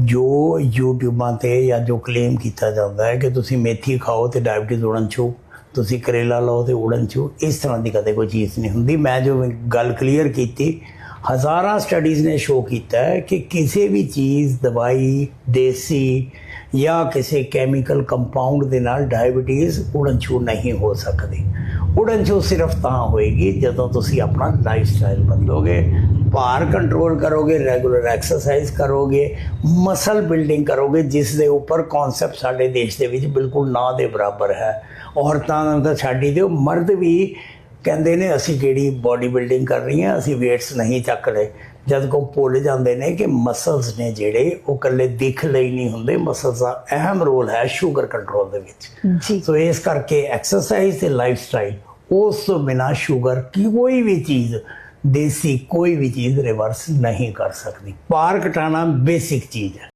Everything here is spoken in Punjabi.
ਜੋ ਯੂਟਿਊਬਾਂ ਤੇ ਜਾਂ ਜੋ ਕਲੇਮ ਕੀਤਾ ਜਾਂਦਾ ਹੈ ਕਿ ਤੁਸੀਂ ਮੇਥੀ ਖਾਓ ਤੇ ਡਾਇਬਟੀਜ਼ ਉੜਨ ਛੂ ਤੁਸੀਂ ਕਰੇਲਾ ਲਓ ਤੇ ਉੜਨ ਛੂ ਇਸ ਤਰ੍ਹਾਂ ਦੀ ਕਦੇ ਕੋਈ ਚੀਜ਼ ਨਹੀਂ ਹੁੰਦੀ। ਮੈਂ ਜੋ ਗੱਲ ਕਲੀਅਰ ਕੀਤੀ, ਹਜ਼ਾਰਾਂ ਸਟੱਡੀਜ਼ ਨੇ ਸ਼ੋਅ ਕੀਤਾ ਹੈ ਕਿ ਕਿਸੇ ਵੀ ਚੀਜ਼, ਦਵਾਈ, ਦੇਸੀ ਜਾਂ ਕਿਸੇ ਕੈਮੀਕਲ ਕੰਪਾਊਂਡ ਦੇ ਨਾਲ ਡਾਇਬਟੀਜ਼ ਉੜਨ ਛੂ ਨਹੀਂ ਹੋ ਸਕਦੀ। ਉੜਨ ਛੂ ਸਿਰਫ ਤਾਂ ਹੋਏਗੀ ਜਦੋਂ ਤੁਸੀਂ ਆਪਣਾ ਲਾਈਫ ਸਟਾਈਲ ਬਦਲੋਗੇ ਭਾਰ ਕੰਟਰੋਲ ਕਰੋਗੇ ਰੈਗੂਲਰ ਐਕਸਰਸਾਈਜ਼ ਕਰੋਗੇ ਮਸਲ ਬਿਲਡਿੰਗ ਕਰੋਗੇ ਜਿਸ ਦੇ ਉੱਪਰ ਕਨਸੈਪਟ ਸਾਡੇ ਦੇਸ਼ ਦੇ ਵਿੱਚ ਬਿਲਕੁਲ ਨਾ ਦੇ ਬਰਾਬਰ ਹੈ। ਔਰਤਾਂ ਨੂੰ ਤਾਂ ਛੱਡੀ ਦਿਓ ਮਰਦ ਵੀ ਕਹਿੰਦੇ ਨੇ ਅਸੀਂ ਕਿਹੜੀ ਬਾਡੀ ਬਿਲਡਿੰਗ ਕਰ ਰਹੀ ਹਾਂ ਅਸੀਂ weights ਨਹੀਂ ਚੱਕ ਰਹੇ। ਜਦ ਕੋ ਭੁੱਲ ਜਾਂਦੇ ਨੇ ਕਿ ਮਸਲਸ ਨੇ ਜਿਹੜੇ ਉਹ ਇਕੱਲੇ ਦਿਖ ਲਈ ਨਹੀਂ ਹੁੰਦੇ। ਮਸਲਸ ਦਾ ਅਹਿਮ ਰੋਲ ਹੈ ਸ਼ੂਗਰ ਕੰਟਰੋਲ ਦੇ ਵਿੱਚ। ਸੋ ਇਸ ਕਰਕੇ ਐਕਸਰਸਾਈਜ਼ ਤੇ ਲਾਈਫ ਸਟਾਈਲ ਉਸ ਤੋਂ ਬਿਨਾ ਸ਼ੂਗਰ ਕੀ ਕੋਈ ਵੀ ਚੀਜ਼ ਦੇਸੀ ਕੋਈ ਵੀ ਚੀਜ਼ ਰਿਵਰਸ ਨਹੀਂ ਕਰ ਸਕਦੀ। ਭਾਰ ਘਟਾਣਾ ਬੇਸਿਕ ਚੀਜ਼ ਹੈ।